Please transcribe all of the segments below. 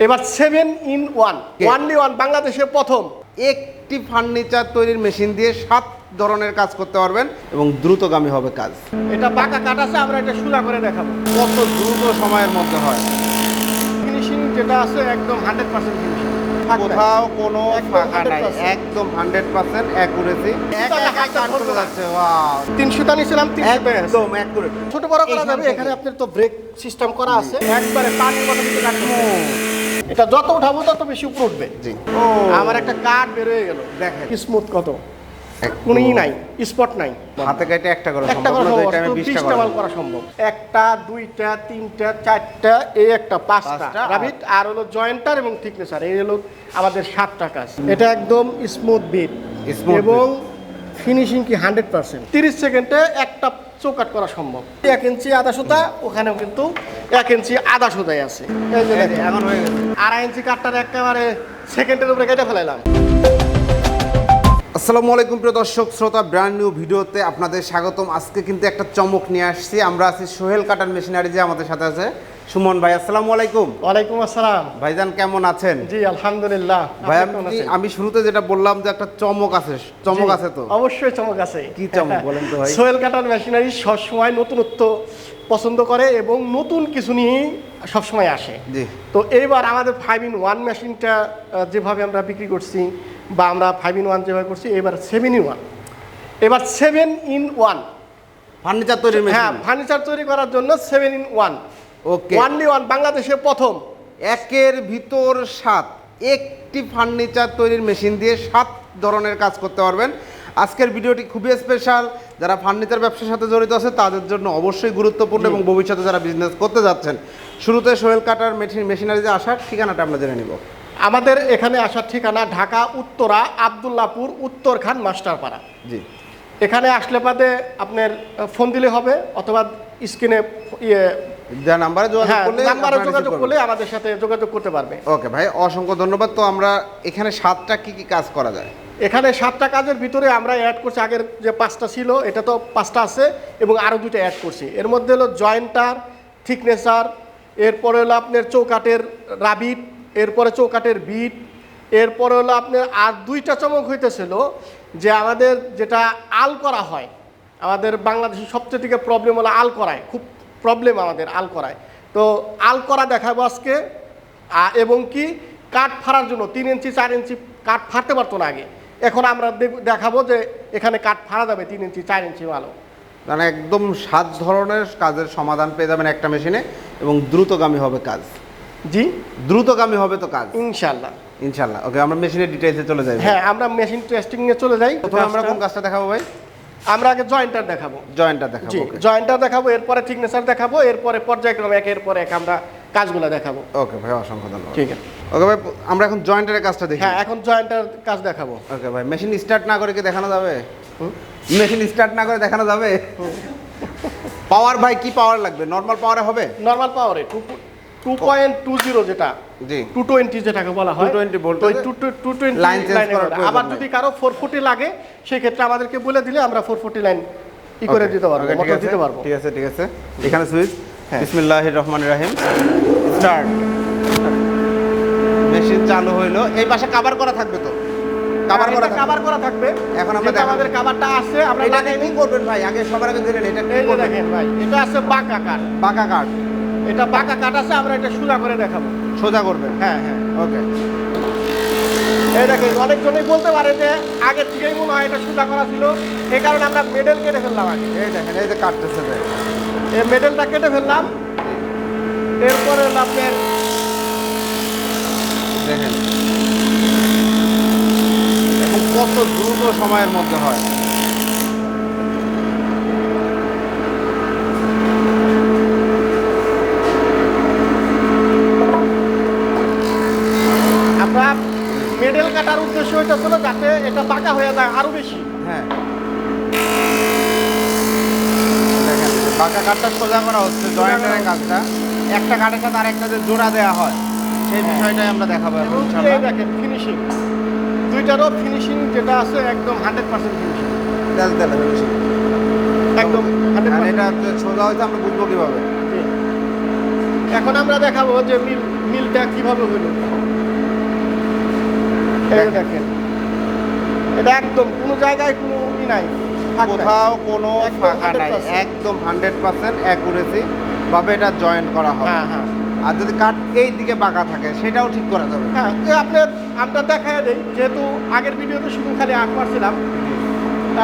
এবার seven in one? Only one বাংলাদেশে প্রথম। একটি ফার্নিচার তৈরির মেশিন দিয়ে সাত ধরনের কাজ করতে পারবেন এবং দ্রুতগামী হবে কাজ। এটা বাঁকা কাট আছে আমরা এটা সোজা করে দেখাবো। কত দ্রুত সময়ের মধ্যে হয়। ফিনিশিং যেটা আছে একদম হান্ড্রেড পার্সেন্ট ফিনিশিং কোথাও কোনো ফাঁকা নাই। একদম হান্ড্রেড পার্সেন্ট অ্যাকুরেসি! তিনশো টা নিয়েছিলাম একদম ছোট বড় করা যাবে এখানে আপনার তো ব্রেক সিস্টেম করা আছে। একবারে পানির মতো এটা যত উঠাবো তত বেশি উপরে উঠবে। জি। আমার একটা কাঠ বের হয়ে গেল দেখেন। স্মুথ কত? কোনই নাই স্পট নাই। হাতে কাটে একটা করে একটা সম্ভব করা 20টা করা মাল করা সম্ভব। একটা দুইটা তিনটা চারটা এই একটা পাঁচটা। পাঁচটা, রাবিট আর হলো জয়েন্টার এবং থিকনেসার এই হলো আমাদের সাতটা কাজ এটা একদম স্মুথ বিট এবং ফিনিশিং কি হান্ড্রেড পার্সেন্ট তিরিশ সেকেন্ডে একটা চৌকাট করা সম্ভব। এক ইঞ্চি আদা সুতা ওখানেও কিন্তু এক ইঞ্চি আদা সুতাই আছে। এখন হয়ে গেছে। আড়াই ইঞ্চি কাঠটার একেবারে সেকেন্ডের উপরে কেটে ফেলাইলাম। আসসালামু আলাইকুম প্রিয় দর্শক শ্রোতা ব্র্যান্ড নিউ ভিডিওতে আপনাদের স্বাগতম। আজকে কিন্তু একটা চমক নিয়ে আসছি। আমরা আছি সোহেল কাটার মেশিনারি যে আমাদের সাথে আছে সুমন ভাই আসসালামু আলাইকুম। ওয়ালাইকুম আসসালাম। ভাইজান কেমন আছেন? জি আলহামদুলিল্লাহ ভাই আমি শুরুতে যেটা বললাম যে একটা চমক আছে চমক আছে তো। অবশ্যই চমক আছে। কি চমক বলেন তো ভাই? সোয়েল কাটার মেশিনারি সবসময় নতুনত্ব পছন্দ করে এবং নতুন কিছু নিয়ে সবসময় আসে। জি। তো এইবার আমাদের ফাইভ ইন ওয়ান মেশিনটা যেভাবে আমরা বিক্রি করছি বা আমরা ফাইভ ইন ওয়ান যেভাবে করছি এবার সেভেন ইন ওয়ান এবার সেভেন ইন ওয়ান ফার্নিচার তৈরির হ্যাঁ ফার্নিচার তৈরি করার জন্য seven in one okay only one বাংলাদেশে প্রথম। একের ভিতর সাত। একটি ফার্নিচার তৈরির মেশিন দিয়ে সাত ধরনের কাজ করতে পারবেন। আজকের ভিডিওটি খুবই স্পেশাল যারা ফার্নিচার ব্যবসার সাথে জড়িত আছে তাদের জন্য অবশ্যই গুরুত্বপূর্ণ এবং ভবিষ্যতে যারা বিজনেস করতে যাচ্ছেন শুরুতে সোহেল কাটার মেশিন মেশিনারিতে আসার ঠিকানাটা আমরা জেনে নিব। আমাদের এখানে আসার ঠিকানা ঢাকা উত্তরা আবদুল্লাপুর উত্তরখান মাস্টারপাড়া। জি। এখানে আসলে বাদে আপনার ফোন দিলে হবে অথবা স্ক্রিনে ইয়ে যা নাম্বারে যোগাযোগ হ্যাঁ করলে নাম্বারে যোগাযোগ করলে আমাদের সাথে যোগাযোগ করতে পারবে। ওকে ভাই অসংখ্য ধন্যবাদ। তো আমরা এখানে সাতটা কি কি কাজ করা যায়? এখানে সাতটা কাজের ভিতরে আমরা অ্যাড করছি। আগের যে পাঁচটা ছিল এটা তো পাঁচটা আছে এবং আরও দুটো অ্যাড করছি। এর মধ্যে হলো জয়েন্টার থিকনেসার এরপরে হলো আপনার চৌকাটের রাবিট এরপরে চৌকাটের বিট এরপরে হলো আপনার আর দুইটা চমক হইতেছিল যে আমাদের যেটা আল করা হয় আমাদের বাংলাদেশের সবচেয়ে থেকে প্রবলেম হলো আল করায়। খুব প্রবলেম আমাদের আল করায়। তো আল করা দেখাবো আজকে এবং কি কাঠ ফাড়ার জন্য তিন ইঞ্চি চার ইঞ্চি কাঠ ফাড়তে পারতো না আগে। এখন আমরা দেখ- দেখাবো যে এখানে কাঠ ফাড়া যাবে তিন ইঞ্চি চার ইঞ্চি ভালো। মানে একদম সাত ধরনের কাজের সমাধান পেয়ে যাবেন একটা মেশিনে এবং দ্রুতগামী হবে কাজ। জি? দ্রুতগামী হবে তো কাজ? ইনশাল্লাহ। ইনশাল্লাহ। ওকে আমরা মেশিনের ডিটেইলসে চলে যাই। হ্যাঁ আমরা মেশিন টেস্টিং এ চলে যাই। প্রথমে আমরা কোন কাজটা দেখাবো ভাই? আমরা আগে জয়েন্টার দেখাবো। জয়েন্টটা দেখাবো জয়েন্টার দেখাবো এরপরে থিকনেসার দেখাবো এরপরে পর্যায়ক্রমে একের পর এক আমরা কাজগুলো দেখাবো। ওকে ভাই অসংখ্য ধন্যবাদ। ঠিক আছে। ওকে ভাই আমরা এখন জয়েন্টের কাজটা দেখি। হ্যাঁ এখন জয়েন্টার কাজ দেখাবো। ওকে ভাই মেশিন স্টার্ট না করে কি দেখানো যাবে? মেশিন স্টার্ট না করে দেখানো যাবে? পাওয়ার ভাই কি পাওয়ার লাগবে? নর্মাল পাওয়ারে হবে? নর্মাল পাওয়ারে two two point two zero যেটা। জি। যেটাকে বলা হয় 220 ভোল্ট তো two two twenty Line change আবার যদি কারও ফোর ফোর্টি লাগে সেই ক্ষেত্রে আমাদেরকে বলে দিলে আমরা ফোর ফোর্টি লাইন ই করে দিতে পারব ঠিক মোটর আছে, দিতে পারব। ঠিক আছে ঠিক আছে। এখানে সুইচ হ্যাঁ। বিসমিল্লাহির রহমানির রহিম। স্টার্ট মেশিন চালু হইল। এই পাশে কভার করা থাকবে তো? কভার করা। করা থাকবে। এখন আমরা আমাদের কাভারটা আছে আমরা এটা কি করবেন ভাই? আগে সবার আগে জেনে এটা কি করবেন? দেখেন ভাই এটা আছে বাঁকা কাঠ। বাঁকা এটা বাঁকা আছে আমরা এটা সোজা করে দেখাবো। সোজা করবেন হ্যাঁ হ্যাঁ ওকে এই দেখেন, অনেকজনই বলতে পারে যে আগের থেকেই মনে হয় এটা সোজা করা ছিল। এই কারণে আমরা মেডেল কেটে ফেললাম আগে। এই দেখেন, এই যে কাটতেছে। এই মেডেলটা কেটে ফেললাম। এরপরে আপনার দেখেন কত দ্রুত সময়ের মধ্যে হয় আমরা মেডেল কাটার উদ্দেশ্য হইতেছিল যাতে এটা বাঁকা হয়ে যায় আরও বেশি। হ্যাঁ। বাঁকা কাঠটা সোজা করা হচ্ছে জয়েন্টের কাজটা। একটা কাঠের সাথে আরেকটা যে জোড়া দেওয়া হয় সেই বিষয়টাই আমরা দেখাবো দেখেন ফিনিশিং দুইটারও ফিনিশিং যেটা আছে একদম হান্ড্রেড পার্সেন্ট ফিনিশিং বেশি একদম এটা সোজা হয়েছে আমরা বুঝব কীভাবে। এখন আমরা দেখাবো যে মিল মিলটা কীভাবে হলো দেখেন। এটা একদম কোনো জায়গায় কোনো ই নাই। কোথাও কোনো ফাঁকা নাই। একদম হান্ড্রেড পার্সেন্ট অ্যাকুরেসি ভাবে এটা জয়েন করা হবে। হ্যাঁ হ্যাঁ। আর যদি কাঠ এই দিকে বাঁকা থাকে সেটাও ঠিক করা যাবে। হ্যাঁ আপনার আমরা দেখায় দেই যেহেতু আগের ভিডিওতে শুধু খালি আঁক মারছিলাম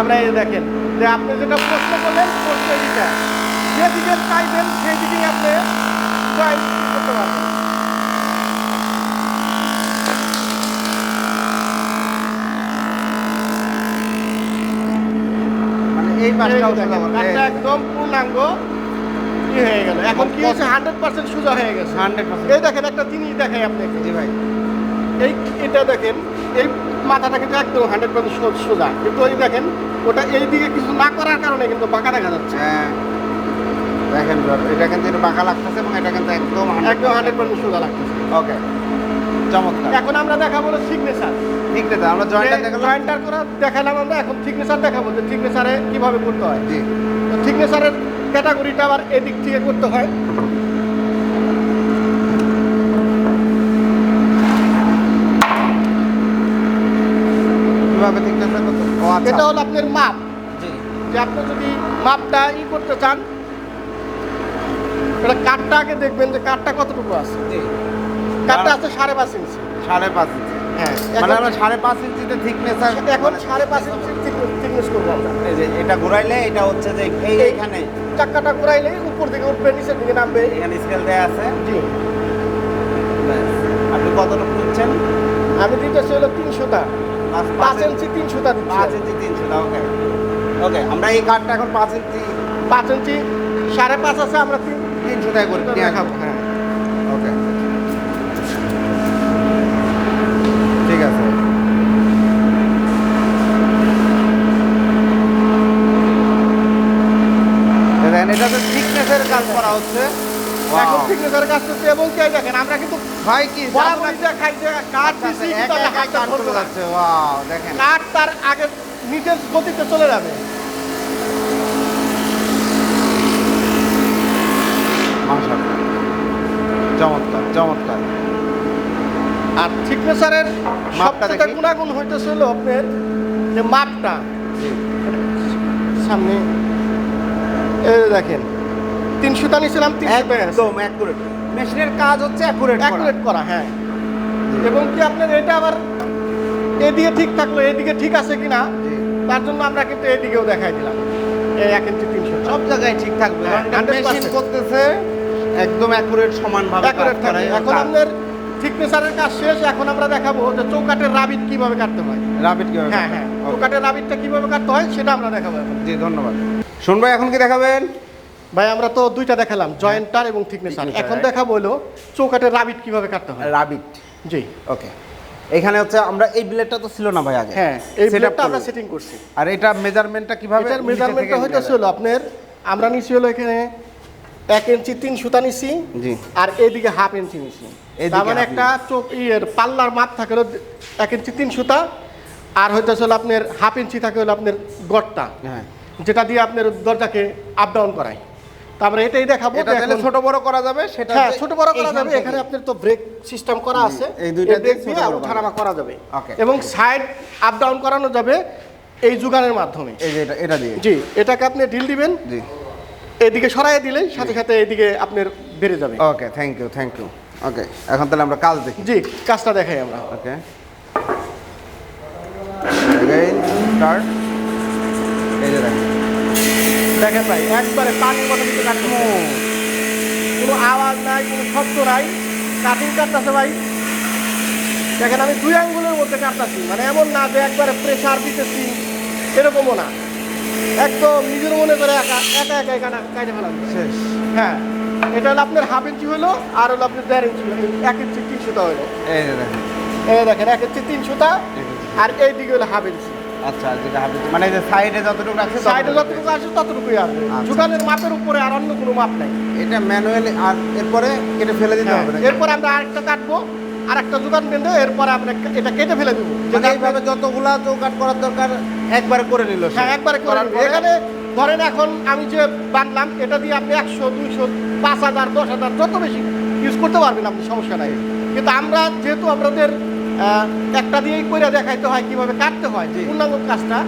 আমরা এই দেখেন যে আপনি যেটা প্রশ্ন করলেন প্রশ্ন যেদিকে চাইবেন সেই দিকেই আপনি জয়েন করতে পারবেন। এই এই পাশটাও যে দেখেন, কাঠটা একদম পূর্ণাঙ্গ হয়ে গেল। এখন কি হচ্ছে হান্ড্রেড পার্সেন্ট সোজা হয়ে গেছে। হান্ড্রেড পার্সেন্ট এই দেখেন একটা জিনিস দেখাই আপনাকে। জি ভাই। এই এটা দেখেন এই মাথাটা কিন্তু একদম হান্ড্রেড পার্সেন্ট সোজা। কিন্তু ওই দেখেন ওটা এই দিকে কিছু না করার কারণে কিন্তু বাঁকা দেখা যাচ্ছে। হ্যাঁ। দেখেন এটা কিন্তু বাঁকা লাগতেছে এবং এটা কিন্তু একদম একদম হান্ড্রেড পার্সেন্ট সোজা লাগতেছে। ওকে চমৎকার। এখন আমরা দেখাবো সিগনেচার আছে আমরা জয়েন্টটা দেখালাম। জয়েন্টার করা দেখালাম আমরা এখন থিকনেচার দেখাবো যে থিকনেচারে কীভাবে করতে হয়। জি। তো থিকনেচারের ক্যাটাগরিটা আবার এদিক থেকে করতে হয়। কীভাবে কত ও আচ্ছা। এটা হলো আপনার মাপ জি। যে আপনি যদি মাপটা ই করতে চান এটা কাঠটা আগে দেখবেন যে কাঠটা কতটুকু আছে। জি। কাঠটা আছে সাড়ে পাঁচ ইঞ্চি। সাড়ে পাঁচ ইঞ্চি। হ্যাঁ মানে আমরা সাড়ে পাঁচ ইঞ্চিতে থিকনেস এখন সাড়ে পাঁচ ইঞ্চি থিকনেস করব আমরা। এই যে এটা ঘুরাইলে এটা হচ্ছে যে এই এইখানে। চাক্কাটা ঘুরাইলে উপর দিকে উঠবে নিচের দিকে নামবে। এখানে স্কেল দেয়া আছে। জি। আপনি কতটুকু নিচ্ছেন? আমি দিতেছি হলো তিনশোটা পাঁচ পাঁচ পাঁচ ইঞ্চি। তিনশোটা পাঁচ দিচ্ছি। ইঞ্চি তিনশো ওকে ওকে আমরা এই কাঠটা এখন পাঁচ ইঞ্চি পাঁচ ইঞ্চি সাড়ে পাঁচ আছে আমরা তিন তিনশো টাকা করে নিয়ে দেখাবো হ্যাঁ ওকে ঠিক আছে দেখেন এটা থিকনেসের কাজ করা হচ্ছে। এখন Wow. সিগনেচার কাজ করছে এবং কে দেখেন আমরা কিন্তু ভাই কি কাঠ দিছি। যাচ্ছে ওয়াও দেখেন। তার আগে নিচের গতিতে চলে যাবে। মাশাআল্লাহ। চমৎকার চমৎকার। আর থিকনেচারের মাপটা। গুণাগুণ হইতেছে হলো আপনার যে মাপটা। সামনে দেখেন। নিয়েছিলাম তিনশো একদম অ্যাকুরেট মেশিনের কাজ হচ্ছে অ্যাকুরেট করা। অ্যাকুরেট করা হ্যাঁ। এবং কি আপনার এটা আবার এদিকে ঠিক থাকল এদিকে ঠিক আছে কিনা তার জন্য আমরা কিন্তু এদিকেও দেখাই দিলাম। এই এক ইঞ্চি তিনশো সব জায়গায় ঠিক থাকবে। হ্যাঁ, 100% মেশিন করতেছে একদম অ্যাকুরেট সমানভাবে অ্যাকুরেট কাজ থাকবে এখন থিকনেসারের কাজ শেষ এখন আমরা দেখাবো যে চৌকাটের রাবিট কীভাবে কাটতে হয়। রাবিট কীভাবে হ্যাঁ হ্যাঁ? চৌকাটের রাবিটটা কীভাবে কাটতে হয় সেটা আমরা দেখাবো জি ধন্যবাদ। শুন ভাই এখন কি দেখাবেন? ভাই আমরা তো দুইটা দেখালাম জয়েন্টার এবং থিকনেসার এখন. দেখাবো হলো চৌকাটের রাবিট কীভাবে কাটতে হয়। রাবিট জি। ওকে এখানে হচ্ছে আমরা এই ব্লেডটা তো ছিল না ভাই আগে। হ্যাঁ এই ব্লেডটা আমরা সেটিং করছি। আর এটা মেজারমেন্টটা কীভাবে এটার মেজারমেন্টটা থেকে হইতেছে হলো আপনার আমরা নিছি হলো এখানে এক ইঞ্চি তিন সুতা নিছি জি। আর এইদিকে হাফ ইঞ্চি নিছি। এদিকে তার মানে একটা চোখ ইয়ের পাল্লার মাপ থাকে হলো এক ইঞ্চি তিন সুতা। আর হইতেছে হলো আপনার হাফ ইঞ্চি থাকে হলো আপনার গড়টা। হ্যাঁ। যেটা দিয়ে আপনার দরজাকে আপ ডাউন করায়। তারপরে এটাই দেখাবো তাহলে ছোট বড় করা যাবে সেটা হ্যাঁ ছোট বড় করা যাবে এখানে আপনার তো ব্রেক সিস্টেম করা আছে। এই দুইটা ব্রেক দিয়ে ওঠানামা করা যাবে. এবং সাইড আপ ডাউন করানো যাবে এই যুগানের মাধ্যমে। এই যে এটা এটা দিয়ে। জি এটাকে আপনি ঢিল দিবেন। জি। এদিকে সরাই দিলেই সাথে সাথে এদিকে আপনার বেড়ে যাবে। Okay thank you thank you okay এখন তাহলে আমরা কাজ দেখি। জি কাজটা দেখাই আমরা। ওকে স্টার্ট দেখেন ভাই একবারে পানি মতো কিন্তু কাটতে কোনো আওয়াজ নাই কোনো শব্দ নাই কাটিং কাটতেছে ভাই। দেখেন আমি দুই আঙ্গুলের মধ্যে কাটতেছি মানে এমন না যে একবারে প্রেশার দিতেছি এরকমও না। একদম নিজের মনে করে একা একা একা কাটা কাটে ফেলা শেষ। হ্যাঁ এটা হলো আপনার হাফ ইঞ্চি হলো আর হলো আপনার দেড় ইঞ্চি হলো এক ইঞ্চি তিনশোটা হলো। এই দেখেন। এই দেখেন এক ইঞ্চি তিনশোটা আর এই দিকে হলো হাফ ইঞ্চি আচ্ছা যেটা হাফ মানে যে সাইডে যতটুকু রাখছে সাইডে যতটুকু আসে ততটুকুই আসবে আচ্ছা। মাপের উপরে আর অন্য কোনো মাপ নাই। এটা ম্যানুয়ালি আর এরপরে কেটে ফেলে দিতে হ্যাঁ, হবে? এরপর আমরা আরেকটা কাটবো আর একটা যোগান বেঁধে এরপরে আমরা এটা কেটে ফেলে দেবো। মানে এইভাবে যতগুলা চৌকাট করার দরকার একবারে করে নিল হ্যাঁ একবারে করে এখানে ধরেন এখন আমি যে বানলাম এটা দিয়ে আপনি একশো দুইশো পাঁচ হাজার দশ হাজার যত বেশি ইউজ করতে পারবেন আপনি সমস্যা নাই। কিন্তু আমরা যেহেতু আপনাদের একটা দিয়েই করে দেখাইতে হয় কীভাবে কাটতে হয় যে পূর্ণাঙ্গ কাজটা।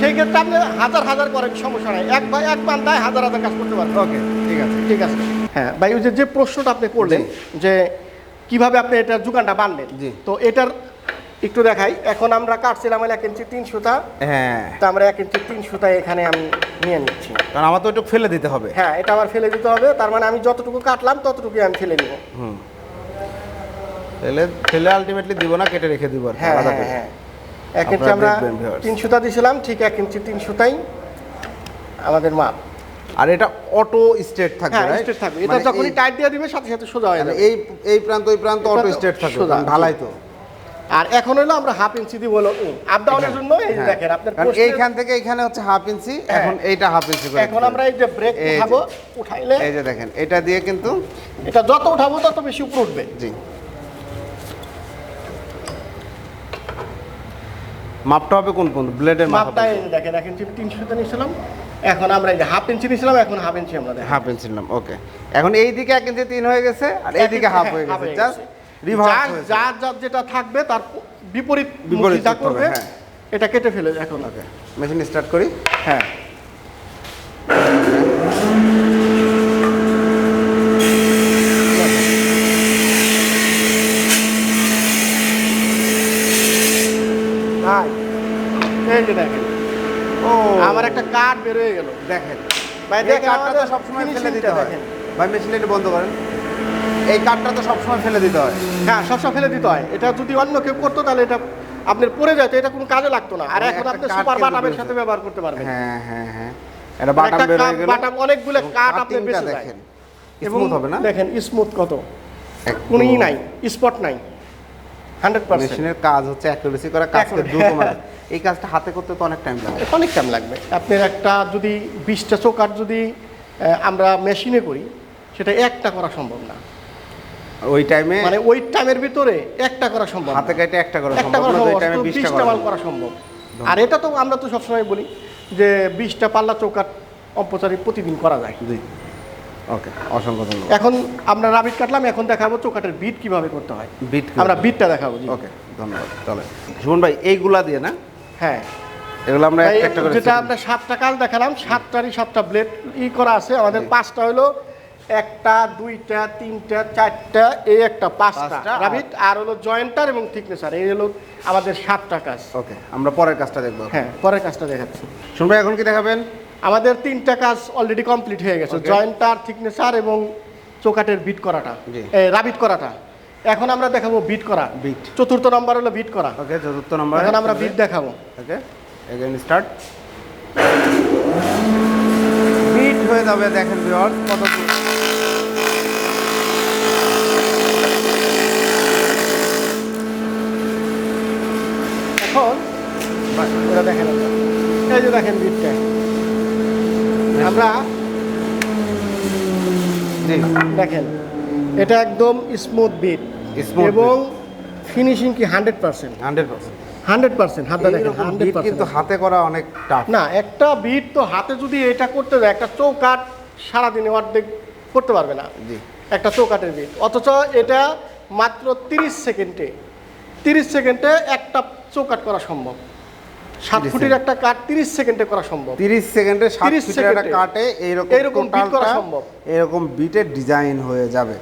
সেই ক্ষেত্রে আপনি হাজার হাজার করেন সমস্যা নাই। এক বা এক বান্ধায় হাজার হাজার কাজ করতে পারবেন। ওকে ঠিক আছে। ঠিক আছে। হ্যাঁ ভাই ওই যে প্রশ্নটা আপনি করলেন যে কীভাবে আপনি এটা যোগানটা বানলেন জি। তো এটার একটু দেখাই। এখন আমরা কাটছিলাম এক ইঞ্চি তিন সুতা। হ্যাঁ। তা আমরা এক ইঞ্চি তিন সুতা এখানে আমি নিয়ে নিচ্ছি। কারণ আমার তো একটু ফেলে দিতে হবে। হ্যাঁ এটা আমার ফেলে দিতে হবে। তার মানে আমি যতটুকু কাটলাম ততটুকুই আমি ফেলে দিব হুম। ফেলে ফেলে আলটিমেটলি দিব না কেটে রেখে দিব আর হ্যাঁ হ্যাঁ হ্যাঁ। এক ইঞ্চি আমরা তিন সুতা দিয়েছিলাম ঠিক এক ইঞ্চি তিন সুতাই আমাদের মাপ। আর এটা অটো স্টেট থাকবে হ্যাঁ? স্ট্রেট থাকবে। এটা মানে যখনই টাইট দিয়ে দিবে সাথে সাথে সোজা হয়ে মানে যাবে। এই এই প্রান্ত ওই প্রান্ত অটো স্টেট থাকবে ঢালাই তো। আর এখন হলো আমরা হাফ ইঞ্চি দিব হলো আপ ডাউনের জন্য এই হ্যাঁ। দেখেন আপনার এইখান থেকে এইখানে হচ্ছে হাফ ইঞ্চি হ্যাঁ। এখন এইটা হাফ ইঞ্চি করে এখন আমরা এই যে ব্রেক উঠাবো উঠাইলে এই যে দেখেন এটা দিয়ে কিন্তু এটা যত উঠাবো তত বেশি উপরে উঠবে। জি। মাপটা হবে কোন কোন ব্লেডের মাপ মাপটা এই যে দেখেন এক ইঞ্চি তিনশোতে নিয়েছিলাম। এখন আমরা এই যে হাফ ইঞ্চি নিয়েছিলাম এখন হাফ ইঞ্চি আমরা দেখেন। হাফ ইঞ্চি নিলাম ওকে এখন এই দিকে এক ইঞ্চি তিন হয়ে গেছে আর এই দিকে হাফ হয়ে গেছে জাস্ট রিভার্স যার যার যেটা থাকবে তার বিপরীত বিপরীত করবে হ্যাঁ। এটা কেটে ফেলে এখন ওকে মেশিন স্টার্ট করি। হ্যাঁ ভাই, এই যে দেখেন ও আমার একটা কাঠ বের হয়ে গেল দেখেন। ভাই এই দেখেন কাঠটা তো সবসময় ফেলে দিতে হয়। ভাই মেশিন এটা বন্ধ করেন। এই কাঠটা তো সবসময় ফেলে দিতে হয়। হ্যাঁ সবসময় ফেলে দিতে হয়। এটা যদি অন্য কেউ করতো তাহলে এটা আপনার পড়ে যেত এটা কোনো কাজে লাগতো না। আর মানে এখন আপনি সুপার বাটামের সাথে ব্যবহার করতে পারবেন। হ্যাঁ হ্যাঁ হ্যাঁ। এটা বাটাম বের হয়ে গেল। বাটাম অনেকগুলো কাঠ আপনি বেঁচে দেখেন। স্মুথ হবে না? দেখেন স্মুথ কত? একদম। কোনো ই নাই স্পট নাই। হান্ড্রেড পার্সেন্ট মেশিনের কাজ হচ্ছে অ্যাকুরেসি করা কাজকে দ্রুত মানে এই কাজটা হাতে করতে তো অনেক টাইম লাগবে অনেক টাইম লাগবে। আপনার একটা যদি বিশটা চোকার যদি আমরা মেশিনে করি সেটা একটা করা সম্ভব না। ওই টাইমে মানে ওই টাইমের ভিতরে একটা করা সম্ভব হাতে কেটে একটা করা একটা করা সম্ভব টাইমে 20টা বিশটা মাল। করা সম্ভব। আর এটা তো আমরা তো সবসময় বলি যে বিশটা পাল্লা চৌকাট অম্পচারি প্রতিদিন করা যায়। জি। ওকে অসংখ্য ধন্যবাদ। এখন আমরা রাবিট কাটলাম এখন দেখাবো চৌকাটের বিট কীভাবে করতে হয়। বিট আমরা বিটটা দেখাবো জি। ওকে ধন্যবাদ। চলে সুমন ভাই এইগুলা দিয়ে না হ্যাঁ। এগুলো আমরা একটা করে যেটা আমরা সাতটা কাজ দেখালাম সাতটারই সাতটা ব্লেড ই করা আছে। আমাদের পাঁচটা হলো একটা দুইটা তিনটা চারটা এই একটা পাঁচটা। রাবিট আর হলো জয়েন্টার এবং থিকনেসার এই হলো আমাদের সাতটা কাজ। ওকে আমরা পরের কাজটা দেখব। হ্যাঁ পরের কাজটা দেখাচ্ছি। সুমন এখন কি দেখাবেন? আমাদের তিনটা কাজ অলরেডি কমপ্লিট হয়ে গেছে. জয়েন্টার থিকনেসার এবং চৌকাটের বিট করাটা। রাবিট করাটা। এখন আমরা দেখাবো বিট করা। বিট চতুর্থ নম্বর হলো বিট করা। ওকে চতুর্থ নম্বর এখন আমরা বিট দেখাবো। ওকে এগেইন স্টার্ট বিট হয়ে যাবে দেখেন ভিউয়ার্স কত এখন এটা দেখেন। এই যে দেখেন বিটটা আমরা জি। দেখেন এটা একদম স্মুথ বিট এবং ফিনিশিং কি hundred percent hundred percent hundred percent হাতটা দেখেন কিন্তু হাতে করা অনেক টাফ না একটা বিট তো হাতে যদি এটা করতে যায় একটা চৌকাট সারাদিনে অর্ধেক করতে পারবে না। জি। একটা চৌকাটের বিট অথচ এটা মাত্র তিরিশ সেকেন্ডে তিরিশ সেকেন্ডে একটা চৌকাট করা সম্ভব। সাত 30 ফুটের একটা কাঠ তিরিশ সেকেন্ডে করা সম্ভব। তিরিশ সেকেন্ডে সাত 30 একটা সেকেন্ডে কাটে এইরকম এইরকম beat করা সম্ভব। এরকম বিটের ডিজাইন হয়ে যাবে।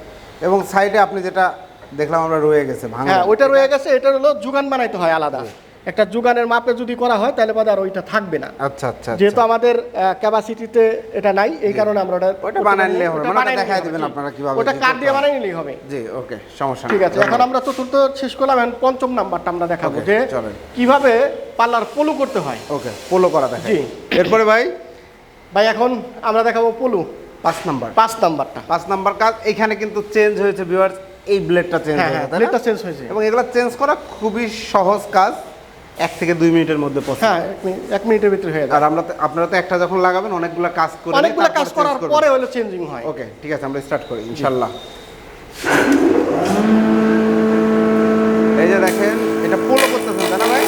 এবং সাইডে আপনি যেটা দেখলাম আমরা রয়ে গেছে হ্যাঁ ওইটা রয়ে গেছে এটা হলো যুগান বানাইতে হয় আলাদা। একটা যুগানের মাপে যদি করা হয় তাহলে বাদে আর ওইটা থাকবে না। আচ্ছা আচ্ছা যেহেতু আমাদের ক্যাপাসিটিতে এটা নাই এই কারণে আমরা ওটা ওটা করতে বানাই নিলে হবে, মানে দেখাই দিবেন আপনারা। কীভাবে ওটা কি কাঠ দিয়ে। বানাই নিলেই হবে। জি ওকে সমস্যা নেই। ঠিক আছে এখন আমরা চতুর্থ শেষ করলাম এখন পঞ্চম নাম্বারটা আমরা দেখাবো যে কীভাবে পার্লার পলু করতে হয়। ওকে পোলো করা দেখা জি। এরপরে ভাই? ভাই এখন আমরা দেখাবো পলু। পাঁচ নাম্বার। পাঁচ নাম্বারটা। পাঁচ নাম্বার কাজ এখানে কিন্তু চেঞ্জ হয়েছে ভিউয়ার্স এই ব্লেডটা চেঞ্জ হয়ে হয়েছে ব্লেডটা চেঞ্জ হয়েছে। এবং এগুলো চেঞ্জ করা খুবই সহজ কাজ এক থেকে দুই মিনিটের মধ্যে পৌঁছে হ্যাঁ এক মিনিটের ভিতরে হয়ে যায় আর আমরা আপনারা তো একটা যখন লাগাবেন অনেকগুলো কাজ করে অনেকগুলো কাজ করার পরে হলো চেঞ্জিং হয়। ওকে ঠিক আছে আমরা স্টার্ট করি ইনশাল্লাহ। এই যে দেখেন এটা পোলো করতেছেন তাই না ভাই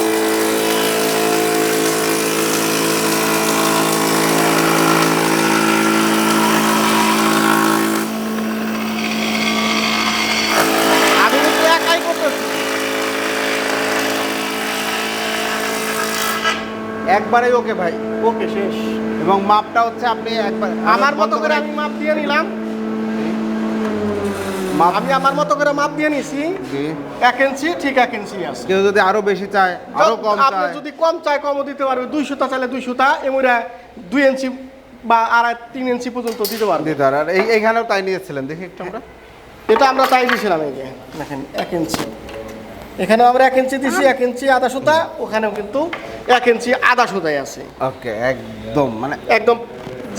একবারেই ওকে ভাই। ওকে শেষ। এবং মাপটা হচ্ছে আপনি একবার আমার মতো করে আমি মাপ দিয়ে নিলাম। আমি আমার মতো করে মাপ দিয়ে নিছি। এক ইঞ্চি ঠিক এক ইঞ্চি আছে। কেউ যদি আরও বেশি চায় আরও কম চায়। আপনি যদি কম চায় কমও দিতে পারবে। দুই সুতা চাইলে দুই সুতা এমরা দুই ইঞ্চি বা আড়াই তিন ইঞ্চি পর্যন্ত দিতে পারবে। দিতে আর এই এইখানেও তাই নিয়েছিলেন দেখি একটু আমরা। এটা আমরা তাই দিয়েছিলাম এই যে। দেখেন এক ইঞ্চি। এখানেও আমরা এক ইঞ্চি দিছি এক ইঞ্চি আধা সুতা ওখানেও কিন্তু এক ইঞ্চি আধা সুতাই আছে। ওকে একদম মানে একদম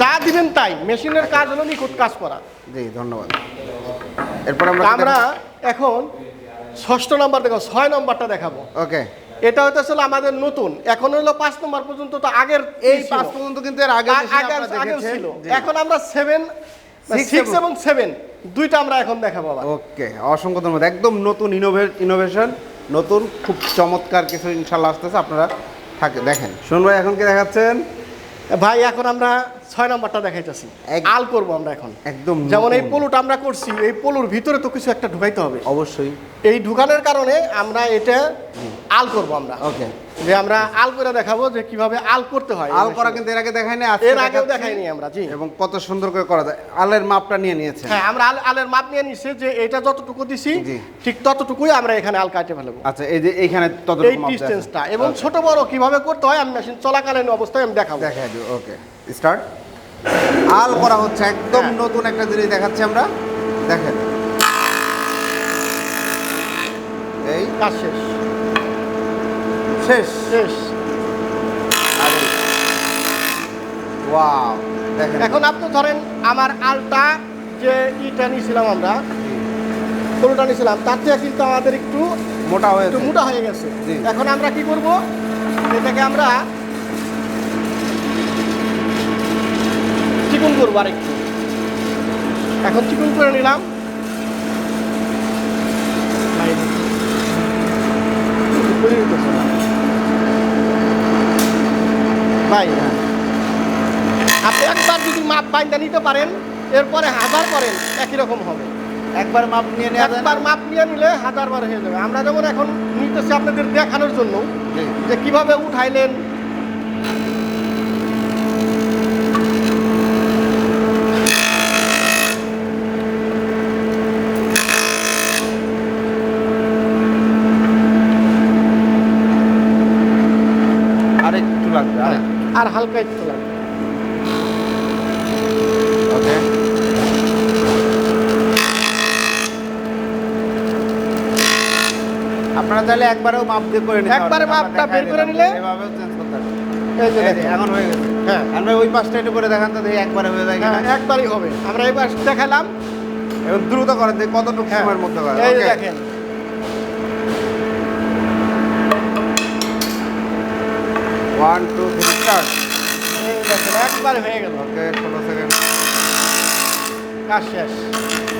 যা দিবেন তাই মেশিনের কাজ হলো নিখুঁত কাজ করা। জি ধন্যবাদ। এরপর আমরা আমরা এখন ষষ্ঠ নম্বর দেখো ছয় নম্বরটা দেখাবো। ওকে। এটা হইতেছিল আমাদের নতুন এখন হলো পাঁচ নম্বর পর্যন্ত তো আগের এই পাঁচ পর্যন্ত কিন্তু এর আগে আগে আগে ছিল এখন আমরা সেভেন Six সিক্স এবং- সেভেন দুইটা আমরা এখন দেখাবো ওকে অসংখ্য ধন্যবাদ। একদম নতুন ইনোভেট ইনোভেশন নতুন খুব চমৎকার কিছু ইনশাল্লাহ আসতেছে আপনারা থাকে দেখেন। শুন ভাই এখন কি দেখাচ্ছেন? ভাই এখন আমরা ছয় নম্বরটা দেখাইতেছি। আল করব আমরা এখন। একদম যেমন এই পলুটা আমরা করছি এই পলুর ভিতরে তো কিছু একটা ঢুকাইতে হবে। অবশ্যই। এই ঢুকানোর কারণে আমরা এটা আল করব আমরা। ওকে। যে আমরা আল করে দেখাবো যে কীভাবে আল করতে হয় আল করা কিন্তু এর আগে দেখাই নাই এর আগেও। দেখাইনি আমরা জি। এবং কত সুন্দর করে করা যায়। আলের মাপটা নিয়ে নিয়েছে। হ্যাঁ আমরা আল আলের মাপ নিয়ে নিছি যে এটা যতটুকু দিছি ঠিক ততটুকুই আমরা এখানে আল কাটে ফেলব। আচ্ছা এই যে এইখানে এই ততটুকু মাপ ডিস্টেন্সটা এবং ছোট বড় কীভাবে করতে হয় আমি মেশিন চলাকালীন অবস্থায় আমি দেখাবো। দেখা দিও ওকে। স্টার্ট আল করা হচ্ছে একদম হ্যাঁ। নতুন একটা জিনিস দেখাচ্ছি আমরা। দেখেন। এই। কাজ শেষ। শেষ। শেষ। ওয়াও দেখেন। এখন আপনি ধরেন আমার আলটা যে ইটা নিয়েছিলাম আমরা কোনোটা নিয়েছিলাম তার থেকে কিন্তু আমাদের একটু মোটা একটু হয়েছে মোটা হয়ে গেছে। এখন আমরা কি করব? এটাকে আমরা চিকুন করব আরেকটু। এখন চিকুন করে নিলাম। ভাই। আপনি একবার যদি মাপ বাইন্দা নিতে পারেন এরপরে হাজার করেন একই রকম হবে। একবার মাপ নিয়ে নেওয়া একবার মাপ নিয়ে নিলে হাজার বার হয়ে যাবে। আমরা যেমন এখন নিতেছি আপনাদের দেখানোর জন্য যে কীভাবে উঠাইলেন আর একটু লাগবে আর একটু। আর হালকা একটু লাগবে। ওকে আপনারা চাইলে একবারেও মাপ দিয়ে করে একবারে মাপটা বের করে নিলে এভাবেও চেঞ্জ করতে। এই এই। এখন হয়ে গেছে। হ্যাঁ আর ওই পাঁচটা একটু করে দেখান তো দেখি একবারে হয়ে যায় হ্যাঁ, একবারই হবে। আমরা এবার দেখালাম। এবং দ্রুত করেন যে কতটুকু হ্যাঁ। সময়ের মধ্যে করেন। এই দেখেন। ওয়ান টু থ্রি স্টার্ট এই দেখেন একবারে হয়ে গেল। ওকে ষোলো সেকেন্ড কাজ শেষ।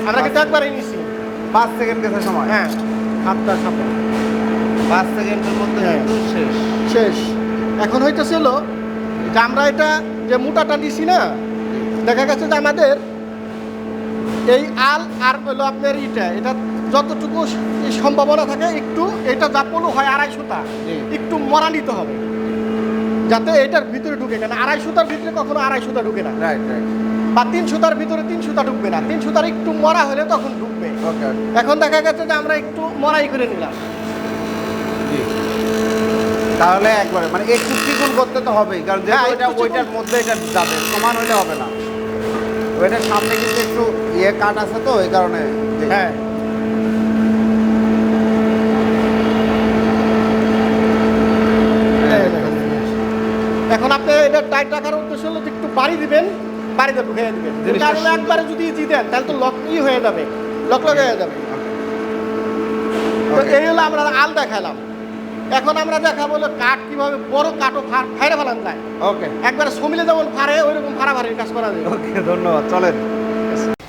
আমরা কিন্তু একবারই নিছি। পাঁচ সেকেন্ড গেছে সময়। হ্যাঁ সাপা পাঁচ সেকেন্ডের মধ্যে হ্যাঁ। কিন্তু শেষ। শেষ। এখন হইতেছিল যে আমরা এটা যে মোটাটা দিছি না দেখা গেছে যে আমাদের এই আল আর হলো আপনার ইটা এটা যতটুকু সম্ভাবনা থাকে একটু এটা জাপলো হয় আড়াইশোটা। একটু মরা নিতে হবে। যাতে এটার ভিতরে ঢুকে কেন আড়াই সুতার ভিতরে কখনো আড়াই সুতা ঢুকে না। রাইট রাইট বা তিন সুতার ভিতরে তিন সুতা ঢুকবে না। তিন সুতার একটু মরা হলে তখন ঢুকবে। ওকে এখন দেখা গেছে যে আমরা একটু মরাই করে নিলাম। তাহলে একবারে মানে একটু চিকুন করতে তো হবেই কারণ হ্যাঁ, যেহেতু ওইটা ওইটার মধ্যে এটা যাবে সমান হলে হবে না। ওইটার সামনে কিন্তু একটু ইয়ে কাট আছে তো এই কারণে হ্যাঁ এই দেখেন। এখন আপনি এটা টাইট রাখার উদ্দেশ্য হলো একটু বাড়ি দিবেন বাড়িতে ঢুকিয়ে দিবেন। কারণ একবারে যদি ইজি দেন তাহলে তো লকই হয়ে যাবে লক লক হয়ে যাবে। তো এই হলো আমরা আল দেখালাম। এখন আমরা দেখাবো হলো কাঠ কীভাবে বড় কাঠও ফাইরে ফেলান যায়। ওকে একবারে সমিলে যেমন ফারে ওইরকম ফাড়াফাড়ির কাজ করা যায়। ওকে ধন্যবাদ। চলেন।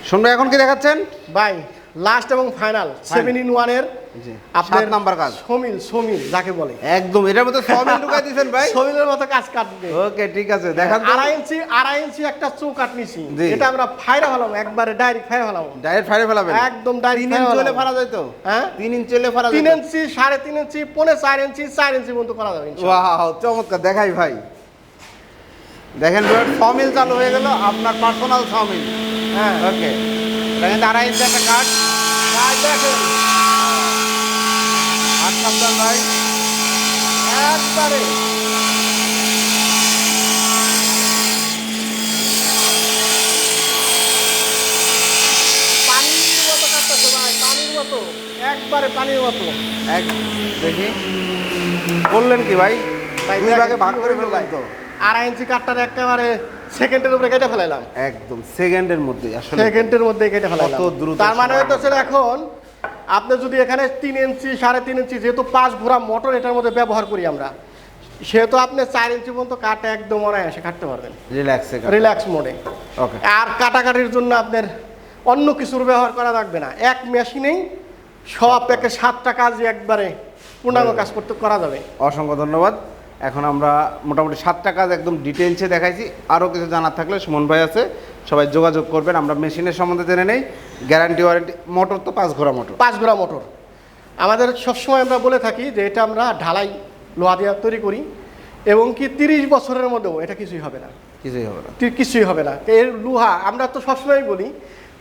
শুনবে এখন কি দেখাচ্ছেন? বাই লাস্ট এবং ফাইনাল সেভেন ইন ওয়ানের জি। আপনার নাম্বার কাজ। সমিল সমিল যাকে বলে। একদম এটার মধ্যে সমিল ঢুকাই দিয়েছেন ভাই। সমিলের মতো কাজ কাটবে। ওকে ঠিক আছে দেখান আড়াই ইঞ্চি আড়াই ইঞ্চি একটা চৌকাট নিছি। এটা আমরা ফাইরা ফেলাম একবারে ডাইরেক্ট ফাইরা ফেলাম ডাইরেক্ট ফাড়ে ফেলাবেন। একদম তিন ডাইরেক্ট ইঞ্চি হলে ফাড়া যায় তো? হ্যাঁ? তিন ইঞ্চি হলে ফাড়া তিন ইঞ্চি সাড়ে তিন ইঞ্চি পৌনে চার ইঞ্চি চার ইঞ্চি পর্যন্ত করা যাবে। ওয়াও চমৎকার দেখাই ভাই। দেখেন সমিল চালু হয়ে গেল আপনার পার্সোনাল সমিল। হ্যাঁ। ওকে। কিন্তু আড়াই ইঞ্চি একটা কাঠ দেখেন সাবধান ভাই। একবারে। একবারে পানির মতো। এক দেখি। বললেন কি ভাই? দুই দেখেন, ভাগে ভাগ করে ফেললাম তো। আড়াই ইঞ্চি কাঠটার একেবারে সেকেন্ডের উপরে কেটে ফেলাইলাম। একদম সেকেন্ডের মধ্যে আসলে সেকেন্ডের মধ্যে কেটে ফেলাইলাম। কত দ্রুত তার মানে। হইতেছে এখন আপনি যদি এখানে তিন ইঞ্চি সাড়ে তিন ইঞ্চি যেহেতু পাঁচ ঘোড়া মোটর এটার মধ্যে ব্যবহার করি আমরা সেহেতু আপনি চার ইঞ্চি পর্যন্ত কাঠ একদম অনায়াসে কাটতে পারবেন। রিল্যাক্স রিল্যাক্স মোডে ওকে আর কাটাকাটির জন্য আপনার অন্য কিছুর ব্যবহার করা লাগবে না। এক মেশিনেই সব প্যাকেট সাতটা কাজই একবারে পূর্ণাঙ্গ কাজ করতে করা যাবে। অসংখ্য ধন্যবাদ। এখন আমরা মোটামুটি সাতটা কাজ একদম ডিটেলসে দেখাইছি। আরও কিছু জানার থাকলে সুমন ভাই আছে সবাই যোগাযোগ করবেন আমরা মেশিনের সম্বন্ধে জেনে নেই। গ্যারান্টি ওয়ারেন্টি মোটর তো পাঁচ ঘোড়া মোটর পাঁচ গোড়া মোটর আমাদের সবসময় আমরা বলে থাকি যে এটা আমরা ঢালাই লোহা দিয়ে তৈরি করি এবং কি তিরিশ বছরের মধ্যেও এটা কিছুই হবে না। কিছুই হবে না। কিছুই হবে না। এর লোহা আমরা তো সবসময় বলি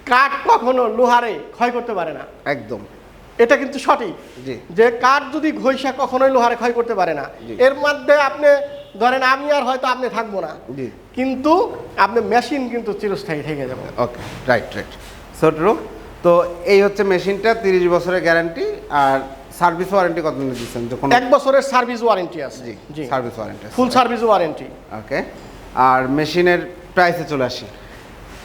কাঠ কখনো লোহারে ক্ষয় করতে পারে না। একদম। এটা কিন্তু সঠিক জি। যে কাঠ যদি ঘষা কখনোই লোহারে ক্ষয় করতে পারে না। এর মধ্যে আপনি ধরেন আমি আর হয়তো আপনি থাকব না। জি। কিন্তু আপনি মেশিন কিন্তু চিরস্থায়ী থেকে যাবে। Okay right right. So true তো এই হচ্ছে মেশিনটা তিরিশ বছরের গ্যারান্টি। আর সার্ভিস ওয়ারেন্টি কত দিন দিচ্ছেন যখন এক বছরের সার্ভিস ওয়ারেন্টি আছে। জি service warranty full service warranty. Okay. আর মেশিনের প্রাইসে চলে আসি।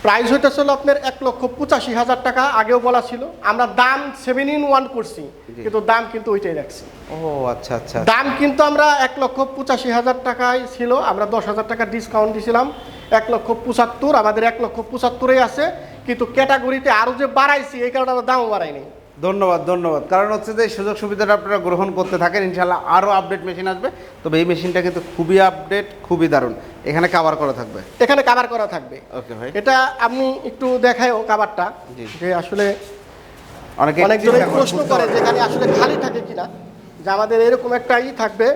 প্রাইস হইতেছিল আপনার এক লক্ষ পঁচাশি হাজার টাকা আগেও বলা ছিল। আমরা দাম সেভেন ইন ওয়ান করছি কিন্তু দাম কিন্তু ওইটাই রাখছি। ও আচ্ছা আচ্ছা দাম কিন্তু আমরা এক লক্ষ পঁচাশি হাজার টাকায় ছিল আমরা দশ হাজার টাকা ডিসকাউন্ট দিয়েছিলাম এক লক্ষ পঁচাত্তর আমাদের এক লক্ষ পঁচাত্তরেই আছে কিন্তু ক্যাটাগরিতে আরও যে বাড়াইছি এই কারণে আমরা দামও বাড়াইনি। ধন্যবাদ ধন্যবাদ। কারণ হচ্ছে যে সুযোগ সুবিধাটা আপনারা গ্রহণ করতে থাকেন ইনশাল্লাহ আরও আপডেট মেশিন আসবে। তবে এই মেশিনটা কিন্তু খুবই আপডেট খুবই দারুণ। এখানে কাভার করা থাকবে। এখানে কাভার করা থাকবে। ওকে ভাই। এটা আপনি একটু দেখায়ও কাভারটা। যে আসলে অনেকে অনেকজনই চিন্তা প্রশ্ন করে। যেখানে আসলে খালি থাকে কিনা যে আমাদের এরকম একটা ই থাকবে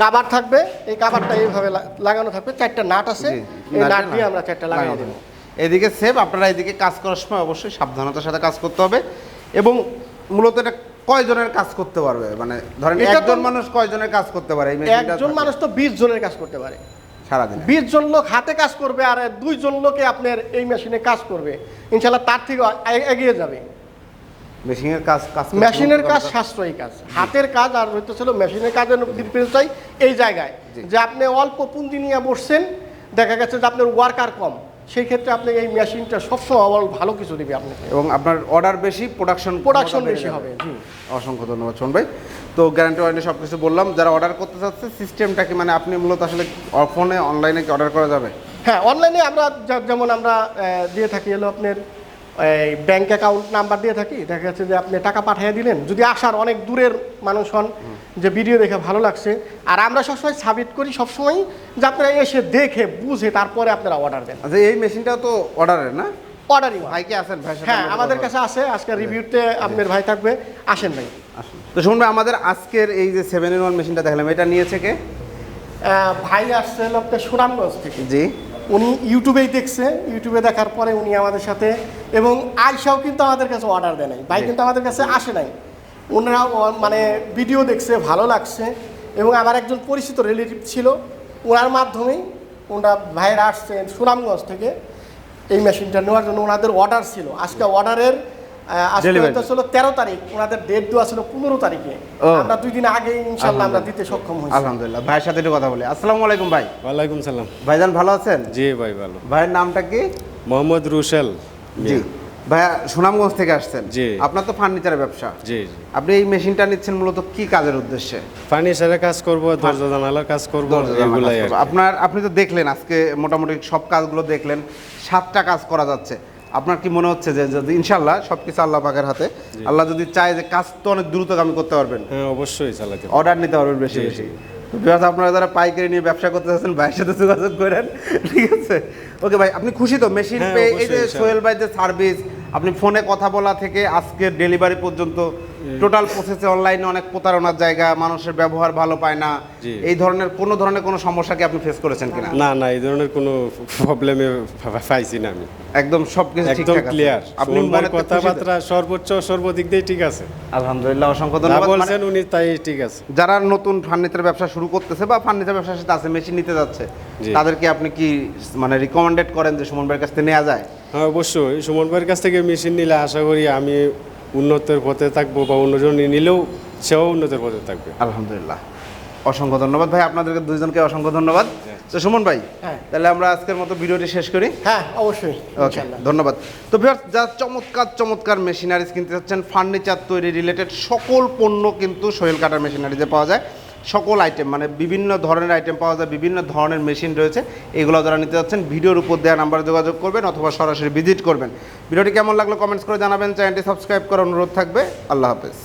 কাবার থাকবে এই কাবারটা এইভাবে লাগানো থাকবে। চারটা নাট আছে। এই নাট দিয়ে আমরা চারটা লাগানো দেবো। এদিকে সেভ আপনারা এদিকে কাজ করার সময় অবশ্যই সাবধানতার সাথে কাজ করতে হবে। এবং মূলত এটা কয়জনের কাজ করতে পারবে? মানে ধরেন একজন মানুষ কয়জনের কাজ করতে পারে? একজন মানুষ তো বিশ জনের কাজ করতে পারে। সারাদিন। বিশ জন লোক হাতে কাজ করবে আর দুইজন লোকে আপনার এই মেশিনে কাজ করবে। ইনশাল্লাহ তার থেকে এগিয়ে যাবে। মেশিনের কাজ কাজ মেশিনের কাজ সাশ্রয়ী কাজ। হাতের কাজ আর হয়তো ছিল মেশিনের কাজের ডিফারেন্স চাই এই জায়গায়। যে আপনি অল্প পুঁজি নিয়ে বসছেন দেখা গেছে যে আপনার ওয়ার্কার কম। সেই ক্ষেত্রে আপনি এই মেশিনটা সবসময় আবার ভালো কিছু দিবে আপনাকে। এবং আপনার অর্ডার বেশি প্রোডাকশন প্রোডাকশন বেশি হবে জি। অসংখ্য ধন্যবাদ শোন ভাই। তো গ্যারান্টি ওয়ারেন্টি সব কিছু বললাম যারা অর্ডার করতে চাচ্ছে সিস্টেমটা কি মানে আপনি মূলত আসলে ফোনে অনলাইনে কি অর্ডার করা যাবে? হ্যাঁ অনলাইনে আমরা যেমন আমরা দিয়ে থাকি হলো আপনার এই ব্যাংক অ্যাকাউন্ট নাম্বার দিয়ে থাকি দেখা যাচ্ছে যে আপনি টাকা পাঠিয়ে দিলেন। যদি আসার অনেক দূরের মানুষ হন যে ভিডিও দেখে ভালো লাগছে। আর আমরা সবসময় সাবমিট করি সবসময় যে আপনারা এসে দেখে বুঝে তারপরে আপনারা অর্ডার দেন। আচ্ছা এই মেশিনটাও তো অর্ডারের না? অর্ডারই ভাই কি আছেন ভাই হ্যাঁ আমাদের কাছে আছে আজকে রিভিউতে আপনার ভাই থাকবে। আসেন ভাই। তো শুনুন ভাই আমাদের আজকের এই যে সেভেন ইন ওয়ান মেশিনটা দেখলাম এটা নিয়েছে কে? ভাই আসছে হলো আপনার সুনামগঞ্জ থেকে। জি। উনি ইউটিউবেই দেখছে ইউটিউবে দেখার পরে উনি আমাদের সাথে এবং আয়সাও কিন্তু আমাদের কাছে অর্ডার দেয় নাই ভাই কিন্তু আমাদের কাছে আসে নাই। ওনারা মানে ভিডিও দেখছে ভালো লাগছে এবং আমার একজন পরিচিত রিলেটিভ ছিল ওনার মাধ্যমেই ওনারা ভাইয়েরা আসছেন সুনামগঞ্জ থেকে। এই মেশিনটা নেওয়ার জন্য ওনাদের অর্ডার ছিল। আজকে অর্ডারের তেরো তারিখ ওনাদের ডেট দেওয়া ছিল পনেরো তারিখে। আমরা দুই দিন আগে ইনশাল্লাহ আমরা দিতে সক্ষম হয়েছি। আলহামদুলিল্লাহ। ভাইয়ের সাথে একটু কথা বলি। আসসালামু আলাইকুম ভাই। ওয়ালাইকুম সালাম। ভাইজান ভালো আছেন? জি ভাই ভালো। ভাইয়ের নামটা কি? মোহাম্মদ রুশেল জি। ভাইয়া সুনামগঞ্জ থেকে আসছেন। জি। আপনার তো ফার্নিচারের ব্যবসা। জি জি। আপনি এই মেশিনটা নিচ্ছেন মূলত কি কাজের উদ্দেশ্যে? ফার্নিচারের কাজ করব দরজা জানালার কাজ করব এগুলাই। আপনার আপনি তো দেখলেন আজকে মোটামুটি সব কাজগুলো দেখলেন সাতটা কাজ করা যাচ্ছে। আপনার কি মনে হচ্ছে যে যদি ইনশাল্লাহ সবকিছু আল্লাহ পাকের হাতে? আল্লাহ যদি চায় যে কাজ তো অনেক দ্রুতগামী করতে পারবেন। হ্যাঁ অবশ্যই চালাতে অর্ডার নিতে পারবেন বেশি বেশি। আপনারা যারা পাইকারি নিয়ে ব্যবসা করতে চাচ্ছেন ভাইয়ের সাথে যোগাযোগ করেন ঠিক আছে? ওকে ভাই আপনি খুশি তো? মেশিন হ্যাঁ, পেয়ে এই যে সোহেল ভাই যে সার্ভিস আপনি ফোনে কথা বলা থেকে আজকের ডেলিভারি পর্যন্ত টোটাল প্রসেসে অনলাইনে অনেক প্রতারণার জায়গা মানুষের ব্যবহার ভালো পায় না। এই ধরনের কোনো ধরনের কোনো সমস্যা কি আপনি ফেস করেছেন কিনা? না না এই ধরনের কোনো প্রবলেমে পাইছি না আমি। একদম সব কিছু একদম ক্লিয়ার আপনি মনে কথাবার্তা সর্বোচ্চ সর্বদিক দিয়ে ঠিক আছে। আলহামদুলিল্লাহ অসংখ্য ধন্যবাদ। মানে বলছেন উনি তাই ঠিক আছে। যারা নতুন ফার্নিচার ব্যবসা শুরু করতেছে বা ফার্নিচার ব্যবসার সাথে আছে মেশিন নিতে যাচ্ছে তাদেরকে আপনি কি মানে রিকমেন্ডেড করেন যে সুমন ভাইয়ের কাছ থেকে নেওয়া যায়? হ্যাঁ অবশ্যই। সুমন ভাইয়ের কাছ থেকে মেশিন নিলে আশা করি আমি উন্নতের পথে থাকব বা অন্যজন নিলেও সেও উন্নতের পথে থাকবে। আলহামদুলিল্লাহ। অসংখ্য ধন্যবাদ ভাই আপনাদেরকে দুইজনকে অসংখ্য ধন্যবাদ। তো সুমন ভাই হ্যাঁ। তাহলে আমরা আজকের মতো ভিডিওটি শেষ করি? হ্যাঁ অবশ্যই। ওকে ধন্যবাদ। তো ভিউয়ার্স যা চমৎকার চমৎকার মেশিনারিজ কিনতে চাচ্ছেন ফার্নিচার তৈরি রিলেটেড সকল পণ্য কিন্তু সোহেল কাটার মেশিনারিজে পাওয়া যায়। সকল আইটেম মানে বিভিন্ন ধরনের আইটেম পাওয়া যায়, বিভিন্ন ধরনের মেশিন রয়েছে। এগুলো যারা নিতে যাচ্ছেন, ভিডিওর উপর দেওয়া নাম্বারে যোগাযোগ করবেন অথবা সরাসরি ভিজিট করবেন। ভিডিওটি কেমন লাগল কমেন্টস করে জানাবেন। চ্যানেলটি সাবস্ক্রাইব করার অনুরোধ থাকবে। আল্লাহ হাফেজ।